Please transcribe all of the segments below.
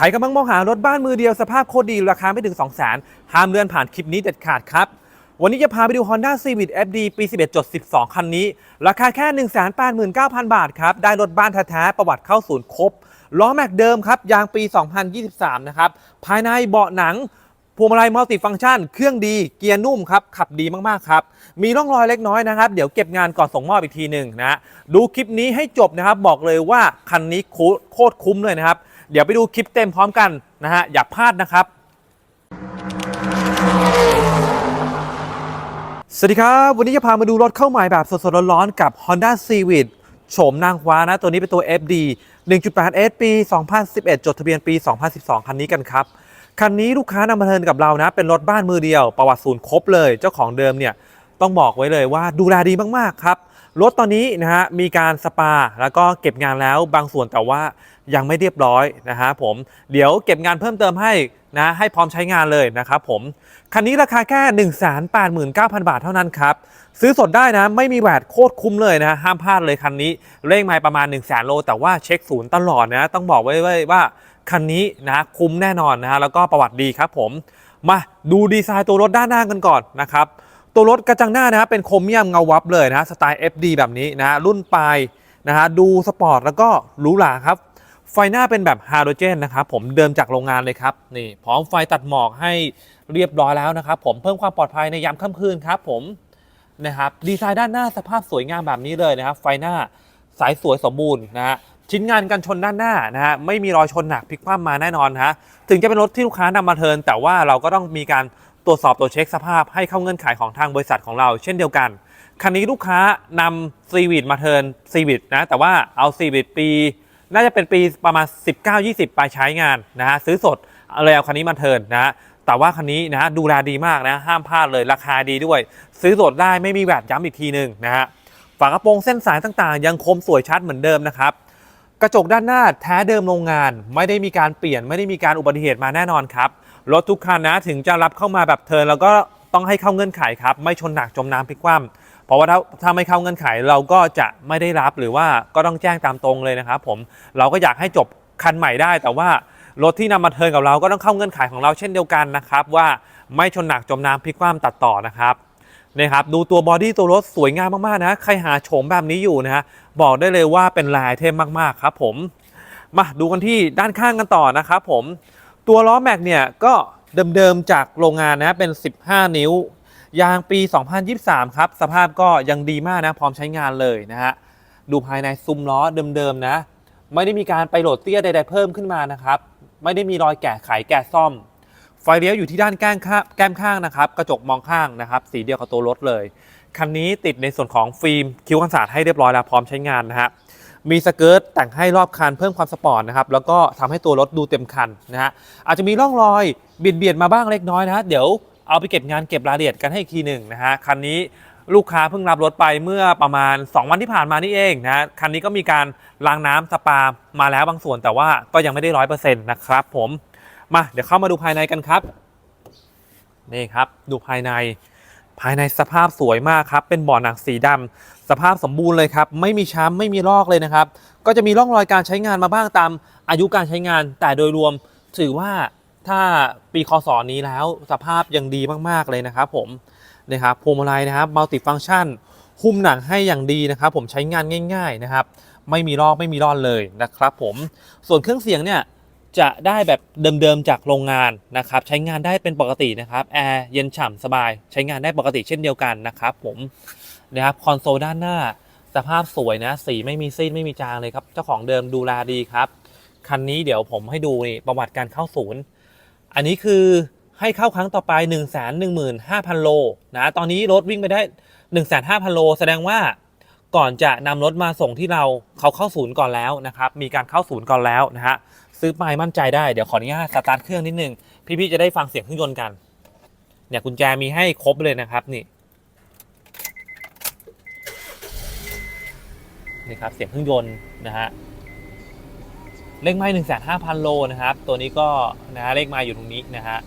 ใครกำลังมองหารถบ้านมือเดียวสภาพโคตรดีราคาไม่ถึง 2 0 0 0 0 0ห้ามเลื่อนผ่านคลิปนี้เด็ดขาดครับ วันนี้จะพาไปดู Honda Civic FD ปี 11.12 คันนี้ ราคาแค่ 189,000 บาทครับ ได้รถบ้านแท้ๆประวัติเข้าศูนย์ครบ ล้อแม็กเดิมครับ ยางปี 2023 นะครับ ภายในเบาะหนังพวงมาลัยมัลติฟังก์ชัน เครื่องดี เกียร์นุ่มครับ ขับดีมากๆครับ มีร่องรอยเล็กน้อยนะครับ เดี๋ยวเก็บงานก่อนส่งมอบอีกทีหนึ่งนะฮะดูคลิปนี้ให้จบนะครับ บอกเลยว่าคันนี้โคโคตรคุ้มเลยนะครับ เดี๋ยวไปดูคลิปเต็มพร้อมกันนะฮะอย่าพลาดนะครับ สวัสดีครับ วันนี้จะพามาดูรถเข้าใหม่แบบสดๆร้อนๆกับ Honda Civic โฉมนางฟ้านะ ตัวนี้เป็นตัว FD 1.8S ปี 2011 จดทะเบียนปี 2012 คันนี้กันครับ คันนี้ลูกค้านำมาเทิร์นกับเรานะ เป็นรถบ้านมือเดียว ประวัติศูนย์ครบเลย เจ้าของเดิมเนี่ยต้องบอกไว้เลยว่าดูแลดีมาก ๆ ครับ รถตอนนี้นะฮะมีการสปาแล้วก็เก็บงานแล้วบางส่วนแต่ว่า ยังไม่เรียบร้อยนะฮะผมเดี๋ยวเก็บงานเพิ่มเติมให้นะให้พร้อมใช้งานเลยนะครับผม คันนี้ราคาแค่ 1 8 9 0 0 0 บาทเท่านั้นครับ ซื้อสดได้นะ ไม่มีแวดโคตรคุ้มเลยนะ ห้ามพลาดเลยคันนี้เลขไมล์ประมาณ 1 0 0 0 0แโล แต่ว่าเช็คศูนย์ตลอดนะ ต้องบอกไว้ไว้ว่าคันนี้นะคุ้มแน่นอนนะฮะแล้วก็ประวัติดีครับผม มาดูดีไซน์ตัวรถด้านหน้ากันก่อนนะครับ ตัวรถกระจังหน้านะฮะเป็นโครเมียมเงาวับเลยนะ สไตล์ FD แบบนี้นะ รุ่นปลายนะฮะดูสปอร์ตแล้วก็หรูหราครับ ไฟหน้าเป็นแบบฮาโดรเจนนะครับผมเดิมจากโรงงานเลยครับนี่พร้อมไฟตัดหมอกให้เรียบร้อยแล้วนะครับผมเพิ่มความปลอดภัยในยามค่ำคืนครับผมนะครับดีไซน์ด้านหน้าสภาพสวยงามแบบนี้เลยนะครับ ไฟหน้าสายสวยสมบูรณ์นะฮะชิ้นงานกันชนด้านหน้านะฮะไม่มีรอยชนหนักพลิกคว่ำมาแน่นอนฮะถึงจะเป็นรถที่ลูกค้านำมาเทิน แต่ว่าเราก็ต้องมีการตรวจสอบตัวจเช็คสภาพให้เข้าเงื่อนไขของทางบริษัทของเรา เช่นเดียวกันคันนี้ลูกค้านำซีวิตมาเทินซีวิตนะแต่ว่าเอาซีวิตปี น่าจะเป็นปีประมาณ 19-20ไปใช้งานนะฮะซื้อสดเลยเอาคันนี้มาเทินนะฮะแต่ว่าคันนี้นะฮะดูแลดีมากนะห้ามพลาดเลยราคาดีด้วย ซื้อสดได้ไม่มีแวดย้ำอีกทีหนึ่งนะฮะฝากระโปรงเส้นสายต่างๆ ยังคมสวยชัดเหมือนเดิมนะครับกระจกด้านหน้าแท้เดิมโรงงาน ไม่ได้มีการเปลี่ยนไม่ได้มีการอุบัติเหตุมาแน่นอนครับรถทุกคันนะถึงจะรับเข้ามาแบบเทินแล้วก็ต้องให้เข้าเงื่อนไขครับ ไม่ชนหนักจมน้ำพลิกคว่ำ เพราะว่าถ้าถ้าไม่เข้าเงื่อนไขเราก็จะไม่ได้รับหรือว่าก็ต้องแจ้งตามตรงเลยนะครับผมเราก็อยากให้จบคันใหม่ได้ แต่ว่ารถที่นำมาเทิร์นกับเราก็ต้องเข้าเงื่อนไขของเราเช่นเดียวกันนะครับว่าไม่ชนหนักจมน้ำพลิกคว่ำตัดต่อนะครับนะครับดูตัวบอดี้ตัวรถสวยงามมากๆนะใครหาโฉมแบบนี้อยู่นะฮะบอกได้เลยว่าเป็นลายเทมมากๆครับผมมาดูกันที่ด้านข้างกันต่อนะครับผมตัวล้อแม็กเนี่ยก็เดิมๆจากโรงงานนะเป็น 15 นิ้ว ยางปี 2023 ครับ สภาพก็ยังดีมากนะ พร้อมใช้งานเลยนะฮะ ดูภายในซุ้มล้อเดิมๆนะ ไม่ได้มีการไปโหลดเตี้ยใดๆเพิ่มขึ้นมานะครับ ไม่ได้มีรอยแกะไขแกะซ่อม ไฟเลี้ยวอยู่ที่ด้านแก้มข้างแก้มข้างนะครับ กระจกมองข้างนะครับ สีเดียวกับตัวรถเลย คันนี้ติดในส่วนของฟิล์มคิ้วกันศาสตร์ให้เรียบร้อยแล้วพร้อมใช้งานนะฮะมีสเกิร์ตแต่งให้รอบคันเพิ่มความสปอร์ตนะครับ แล้วก็ทำให้ตัวรถดูเต็มคันนะฮะอาจจะมีร่องรอยเบียดเบียดมาบ้างเล็กน้อยนะ เดี๋ยว เอาไปเก็บงานเก็บรายละเอียดกันให้อีกทีหนึ่งนะฮะคันนี้ลูกค้าเพิ่งรับรถไปเมื่อประมาณ 2 วันที่ผ่านมานี่เองนะฮะคันนี้ก็มีการล้างน้ำสปามาแล้วบางส่วนแต่ว่าก็ยังไม่ได้ร้อยเปอร์เซ็นต์นะครับผมมาเดี๋ยวเข้ามาดูภายในกันครับนี่ครับดูภายในภายในสภาพสวยมากครับ เป็นเบ่อหนังสีดำสภาพสมบูรณ์เลยครับ ไม่มีช้ำไม่มีลอกเลยนะครับ ก็จะมีร่องรอยการใช้งานมาบ้างตามอายุการใช้งาน แต่โดยรวมถือว่า ถ้าปีคศนี้แล้วสภาพยังดีมากๆเลยนะครับผมนะครับพวงมาลัยนะครับมัลติฟัง c t ชันหุ้มหนังให้อย่างดีนะครับ ผมใช้งานง่าย ๆนะครับ ไม่มีลอกไม่มีร่อนเลยนะครับ ผมส่วนเครื่องเสียงเนี่ยจะได้แบบเดิมๆจากโรงงานนะครับ ใช้งานได้เป็นปกตินะครับแอร์เย็นฉ่ำสบาย ใช้งานได้ปกติเช่นเดียวกันนะครับ ผมนะครับคอนโซลด้านหน้า สภาพสวยนะ สีไม่มีซีดไม่มีจางเลยครับ เจ้าของเดิมดูแลดีครับ คันนี้เดี๋ยวผมให้ดูนี่ประวัติการเข้าศูนย์ อันนี้คือให้เข้าครั้งต่อไป 1 1 5 0 0 0 โลนะ ตอนนี้รถวิ่งไปได้ 1 5 0 0 0 โล แสดงว่าก่อนจะนำรถมาส่งที่เราเขาเข้าศูนย์ก่อนแล้วนะครับ มีการเข้าศูนย์ก่อนแล้วนะฮะ ซื้อไปมั่นใจได้ เดี๋ยวขออนุญาตสตาร์ทเครื่องนิดนึง พี่ๆจะได้ฟังเสียงเครื่องยนต์กัน เนี่ยกุญแจมีให้ครบเลยนะครับนี่ นี่ครับเสียงเครื่องยนต์นะฮะ เลขไม้หนึ่งแสนห้าพันโลนะครับ ตัวนี้ก็นะฮะเลขไม้อยู่ตรงนี้นะฮะ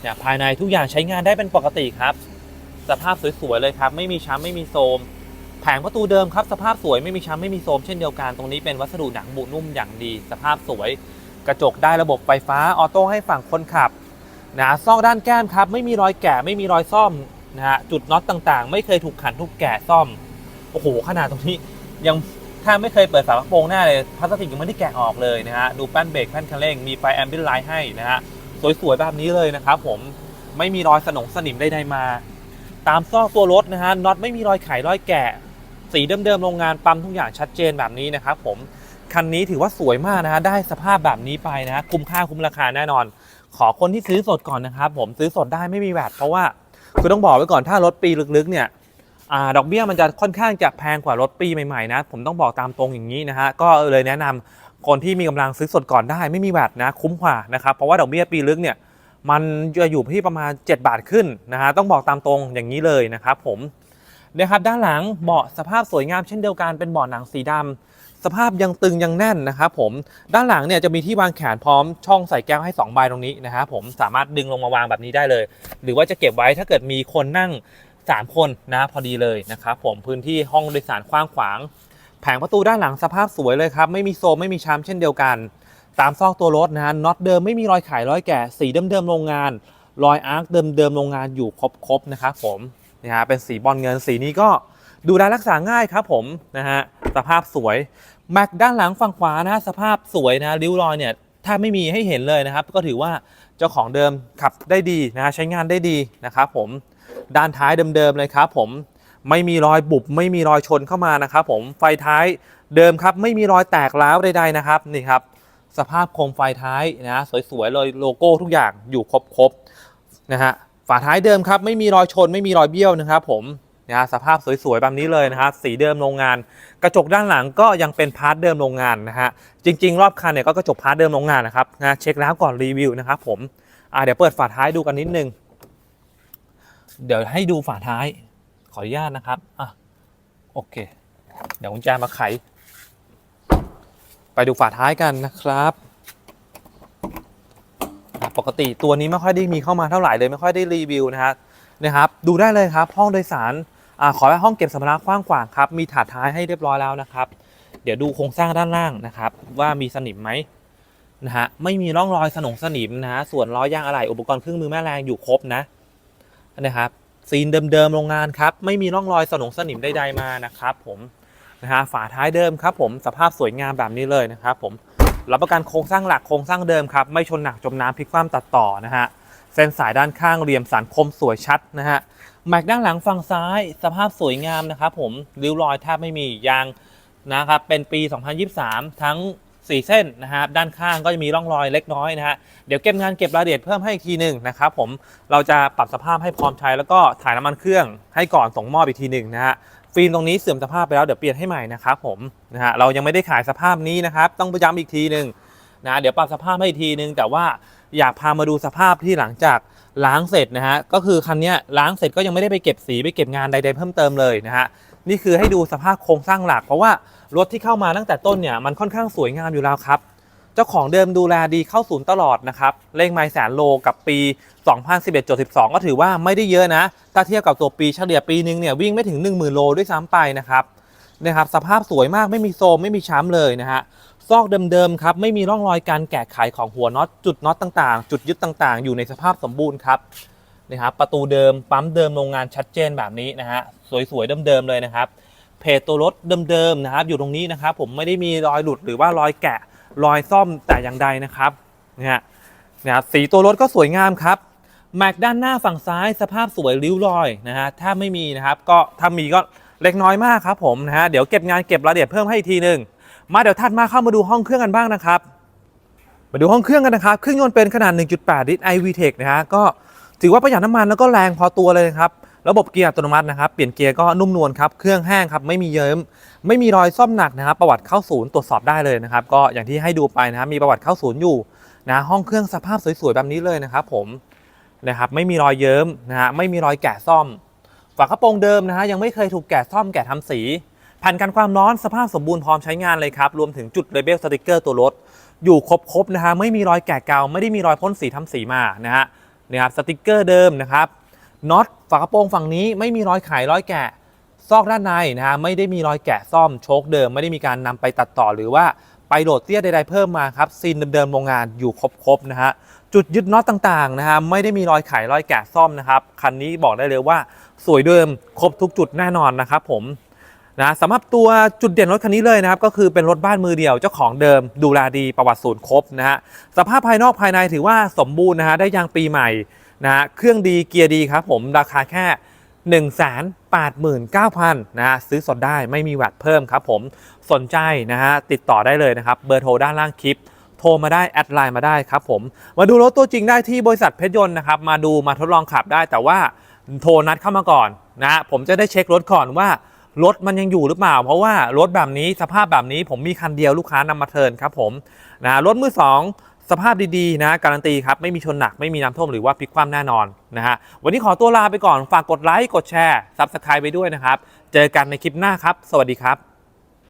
เนี่ยภายในทุกอย่างใช้งานได้เป็นปกติครับ สภาพสวยๆเลยครับ ไม่มีช้ำไม่มีโทมแผงประตูเดิมครับ สภาพสวยไม่มีช้ำไม่มีโทมเช่นเดียวกันตรงนี้เป็นวัสดุหนังบุนุ่มอย่างดี สภาพสวย กระจกได้ระบบไฟฟ้าออโต้ให้ฝั่งคนขับนะซอกด้านแก้มครับ ไม่มีรอยแกะไม่มีรอยซ่อมนะฮะจุดน็อตต่างๆ ไม่เคยถูกขันถูกแกะซ่อมโอ้โหขนาดตรงนี้ยัง ถ้าไม่เคยเปิดฝาโปรงหน้าเลยพลาสติกยังไม่ได้แกะออกเลยนะฮะดูแป้นเบรกแป้นคันเร่งมีไฟแอมบียนไลท์ให้นะฮะสวยๆแบบนี้เลยนะครับผมไม่มีรอยสนงสนิมใดๆมา ตามซอกตัวรถนะฮะน็อตไม่มีรอยไขรอยแกะ สีเดิมๆโรงงานปั๊มทุกอย่างชัดเจนแบบนี้นะครับผมคันนี้ถือว่าสวยมากนะฮะได้สภาพแบบนี้ไปนะฮะคุ้มค่าคุ้มราคาแน่นอน ขอคนที่ซื้อสดก่อนนะครับผมซื้อสดได้ไม่มีแวดเพราะว่าคือต้องบอกไว้ก่อนถ้ารถปีลึกๆเนี่ย ดอกเบี้ยมันจะค่อนข้างจะแพงกว่ารถปีใหม่ๆนะ ผมต้องบอกตามตรงอย่างนี้นะฮะ ก็เลยแนะนำคนที่มีกำลังซื้อสดก่อนได้ไม่มีแวดนะ คุ้มกว่านะครับ เพราะว่าดอกเบี้ยปีลึกเนี่ยมันจะอยู่ที่ประมาณ 7 บาทขึ้นนะฮะ ต้องบอกตามตรงอย่างนี้เลยนะครับผมนะครับด้านหลังเบาะสภาพสวยงามเช่นเดียวกันเป็นเบาะหนังสีดำสภาพยังตึงยังแน่นนะครับผมด้านหลังเนี่ยจะมีที่วางแขนพร้อมช่องใส่แก้วให้2ใบตรงนี้นะครับผมสามารถดึงลงมาวางแบบนี้ได้เลย หรือว่าจะเก็บไว้ถ้าเกิดมีคนนั่ง 3 คนนะพอดีเลยนะครับผมพื้นที่ห้องโดยสารกว้างขวาง แผงประตูด้านหลังสภาพสวยเลยครับไม่มีโซมไม่มีช้ำเช่นเดียวกัน ตามซอกตัวรถนะฮะน็อตเดิมไม่มีรอยขายรอยแกะสีเดิมๆโรงงาน รอยอาร์คเดิมๆโรงงานอยู่ครบๆนะครับผมนะฮะเป็นสีบอลเงินสีนี้ก็ดูแลรักษาง่ายครับผมนะฮะสภาพสวยแม็กด้านหลังฝั่งขวานะสภาพสวยนะริ้วรอยเนี่ยถ้าไม่มีให้เห็นเลยนะครับ ก็ถือว่าเจ้าของเดิมขับได้ดีนะฮะใช้งานได้ดีนะครับผม ด้านท้ายเดิมๆเลยครับผมไม่มีรอยบุบไม่มีรอยชนเข้ามานะครับผมไฟท้ายเดิมครับ ไม่มีรอยแตกร้าวใดๆนะครับนี่ครับ สภาพโคมไฟท้ายนะสวยๆเลยโลโก้ทุกอย่างอยู่ครบๆนะฮะฝาท้ายเดิมครับไม่มีรอยชน ไม่มีรอยเบี้ยวนะครับผมนะฮะสภาพสวยๆแบบนี้เลยนะครับสีเดิมโรงงาน กระจกด้านหลังก็ยังเป็นพาร์ทเดิมโรงงานนะฮะจริง ๆ รอบคันเนี่ยก็กระจกพาร์ทเดิมโรงงานนะครับนะเช็คแล้วก่อนรีวิวนะครับผมอ่าเดี๋ยวเปิดฝาท้ายดูกันนิดนึง เดี๋ยวให้ดูฝาท้าย ขออนุญาตนะครับอะโอเค เดี๋ยวกุญแจมาไข ไปดูฝาท้ายกันนะครับปกติตัวนี้ไม่ค่อยได้มีเข้ามาเท่าไหร่เลยไม่ค่อยได้รีวิวนะฮะนะครับดูได้เลยครับห้องโดยสารอขอให้ห้องเก็บสัมภาระกว้างขวางครับมีถาดท้ายให้เรียบร้อยแล้วนะครับ เดี๋ยวดูโครงสร้างด้านล่างนะครับ ว่ามีสนิมไหมนะฮะไม่มีร่องรอยสนงสนิมนะฮะส่วนล้อยางอะไหล่อุปกรณ์เครื่องมือแม่แรงอยู่ครบนะ นะครับซีนเดิมๆโรงงานครับไม่มีร่องรอยสนงสนิมใดๆมานะครับผมนะฮะฝาท้ายเดิมครับผมสภาพสวยงามแบบนี้เลยนะครับผมรับประกันโครงสร้างหลักโครงสร้างเดิมครับไม่ชนหนักจมน้ำพลิกคว่ำตัดต่อนะฮะเส้นสายด้านข้างเหลี่ยมสันคมสวยชัดนะฮะแม็กด้านหลังฝั่งซ้าย สภาพสวยงามนะครับผมริ้วรอยแทบไม่มียางนะครับเป็นปี 2023 ทั้ง 4 เส้นนะครับด้านข้างก็จะมีร่องรอยเล็กน้อยนะฮะเดี๋ยวเก็บงานเก็บรายละเอียดเพิ่มให้อีกทีหนึ่งนะครับผมเราจะปรับสภาพให้พร้อมใช้แล้วก็ถ่ายน้ำมันเครื่องให้ก่อนส่งมอบอีกทีหนึ่งนะฮะฟิล์มตรงนี้เสื่อมสภาพไปแล้วเดี๋ยวเปลี่ยนให้ใหม่นะครับผมนะฮะเรายังไม่ได้ขายสภาพนี้นะครับต้องย้ำอีกทีหนึ่งนะเดี๋ยวปรับสภาพให้อีกทีหนึ่งแต่ว่าอยากพามาดูสภาพที่หลังจากล้างเสร็จนะฮะก็คือคันนี้ล้างเสร็จก็ยังไม่ได้ไปเก็บสีไปเก็บงานใดๆเพิ่มเติมเลยนะฮะ นี่คือให้ดูสภาพโครงสร้างหลัก เพราะว่ารถที่เข้ามาตั้งแต่ต้นเนี่ยมันค่อนข้างสวยงามอยู่แล้วครับ เจ้าของเดิมดูแลดีเข้าศูนย์ตลอดนะครับเลขไมล์แสนโลกับปี 2011.12 ก็ถือว่าไม่ได้เยอะนะ ถ้าเทียบกับตัวปีเฉลี่ยปีนึงเนี่ยวิ่งไม่ถึง 10,000 โลด้วยซ้ำไปนะครับนะครับสภาพสวยมากไม่มีโซมไม่มีช้ำเลยนะฮะซอกเดิมๆครับไม่มีร่องรอยการแกะไขของหัวน็อตจุดน็อตต่างๆ จุดยึดต่างๆ อยู่ในสภาพสมบูรณ์ครับ นะครับประตูเดิมปั๊มเดิมโรงงานชัดเจนแบบนี้นะฮะสวยๆเดิมๆเลยนะครับเพจตัวรถเดิมๆนะครับ อยู่ตรงนี้นะครับ ผมไม่ได้มีรอยหลุดหรือว่ารอยแกะรอยซ่อมแต่อย่างใดนะครับนะฮะนะสีตัวรถก็สวยงามครับแม็กด้านหน้าฝั่งซ้ายสภาพสวยริ้วรอยนะฮะถ้าไม่มีนะครับ ก็ถ้ามีก็เล็กน้อยมากครับผมนะฮะเดี๋ยวเก็บงานเก็บรายละเอียดเพิ่มให้อีกทีหนึ่งมาเดี๋ยวถัดมาเข้ามาดูห้องเครื่องกันบ้างนะครับ มาดูห้องเครื่องกันนะครับเครื่องยนต์เป็นขนาด 1.8 ลิตร iVTEC นะฮะก็ ถือว่าประหยัดน้ำมันแล้วก็แรงพอตัวเลยนะครับ ระบบเกียร์อัตโนมัตินะครับ เปลี่ยนเกียร์ก็นุ่มนวลครับ เครื่องแห้งครับ ไม่มีเยิ้ม ไม่มีรอยซ่อมหนักนะครับ ประวัติเข้าศูนย์ตรวจสอบได้เลยนะครับ ก็อย่างที่ให้ดูไปนะครับมีประวัติเข้าศูนย์อยู่นะ ห้องเครื่องสภาพสวยๆแบบนี้เลยนะครับ ผมนะครับ ไม่มีรอยเยิ้มนะฮะ ไม่มีรอยแกะซ่อม ฝากระโปรงเดิมนะฮะ ยังไม่เคยถูกแกะซ่อมแกะทำสี แผ่นกันความร้อนสภาพสมบูรณ์พร้อมใช้งานเลยครับ รวมถึงจุดเลเบลสติกเกอร์ตัวรถอยู่ครบๆนะฮะ ไม่มีรอยแกะเกาไม่ได้มีรอยพ่นสีทำสีมานะฮะ นี่ครับสติกเกอร์เดิมนะครับน็อตฝากระโปรงฝั่งนี้ไม่มีรอยไขรอยแกะซอกด้านในนะฮะไม่ได้มีรอยแกะซ่อมโชคเดิม ไม่ได้มีการนำไปตัดต่อหรือว่าไปโหลดเตี้ยใดๆเพิ่มมาครับซีนเดิมๆโรงงานอยู่ครบๆนะฮะจุดยึดน็อตต่างๆนะฮะไม่ได้มีรอยไขรอยแกะซ่อมนะครับคันนี้บอกได้เลยว่า สวยเดิมครบทุกจุดแน่นอนนะครับผม นะสำหรับตัวจุดเด่นรถคันนี้เลยนะครับก็คือเป็นรถบ้านมือเดียวเจ้าของเดิมดูแลดีประวัติศูนย์ครบนะฮะสภาพภายนอกภายในถือว่าสมบูรณ์นะฮะได้ยางปีใหม่นะฮะเครื่องดีเกียร์ดีครับผมราคาแค่ 1 8 9 0 0 0นะฮะซื้อสดได้ไม่มีแวดเพิ่มครับผมสนใจนะฮะติดต่อได้เลยนะครับเบอร์โทรด้านล่างคลิปโทรมาได้ แอดไลน์มาได้ครับผม มาดูรถตัวจริงได้ที่บริษัทเพชรยนต์นะครับ มาดูมาทดลองขับได้แต่ว่าโทรนัดเข้ามาก่อนนะฮะผมจะได้เช็ครถก่อนว่า รถมันยังอยู่หรือเปล่า เพราะว่ารถแบบนี้สภาพแบบนี้ผมมีคันเดียวลูกค้านำมาเทิร์นครับผมนะรถมือสองสภาพดีๆนะการันตีครับไม่มีชนหนักไม่มีน้ำท่วมหรือว่าพลิกคว่ำแน่นอนนะฮะวันนี้ขอตัวลาไปก่อนฝากกดไลค์กดแชร์ซับสไครต์ไปด้วยนะครับ เจอกันในคลิปหน้าครับ สวัสดีครับ